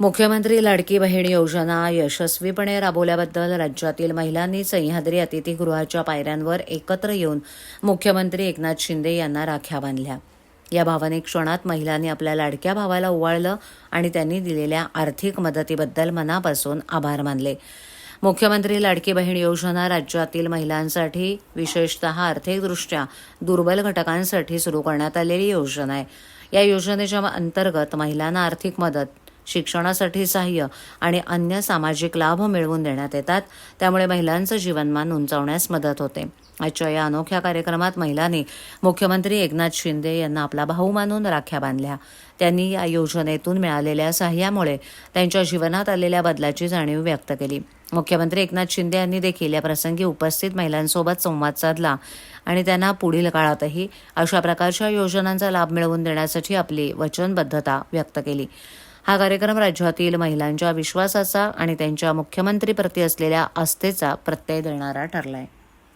मुख्यमंत्री लाडकी बहीण योजना यशस्वीपणे राबवल्याबद्दल राज्यातील महिलांनी सह्याद्री अतिथीगृहाच्या पायऱ्यांवर एकत्र येऊन मुख्यमंत्री एकनाथ शिंदे यांना राख्या बांधल्या. या भावनिक क्षणात महिलांनी आपल्या लाडक्या भावाला ओवाळलं आणि त्यांनी दिलेल्या आर्थिक मदतीबद्दल मनापासून आभार मानले. मुख्यमंत्री लाडकी बहीण योजना राज्यातील महिलांसाठी विशेषतः आर्थिकदृष्ट्या दुर्बल घटकांसाठी सुरू करण्यात आलेली योजना आहे. या योजनेच्या अंतर्गत महिलांना आर्थिक मदत शिक्षणासाठी सहाय्य आणि अन्य सामाजिक लाभ मिळवून देण्यात येतात. त्यामुळे महिलांचं जीवनमान उंचावण्यास मदत होते. आजच्या या अनोख्या कार्यक्रमात महिलांनी मुख्यमंत्री एकनाथ शिंदे यांना आपला भाऊ मानून राख्या बांधल्या. त्यांनी या योजनेतून मिळालेल्या सहाय्यामुळे त्यांच्या जीवनात आलेल्या बदलाची जाणीव व्यक्त केली. मुख्यमंत्री एकनाथ शिंदे यांनी देखील या प्रसंगी उपस्थित महिलांसोबत संवाद साधला आणि त्यांना पुढील काळातही अशा प्रकारच्या योजनांचा लाभ मिळवून देण्यासाठी आपली वचनबद्धता व्यक्त केली. हा कार्यक्रम राज्यातील महिलांच्या विश्वासाचा आणि त्यांच्या मुख्यमंत्रीप्रती असलेल्या आस्थेचा प्रत्यय देणारा ठरलाय.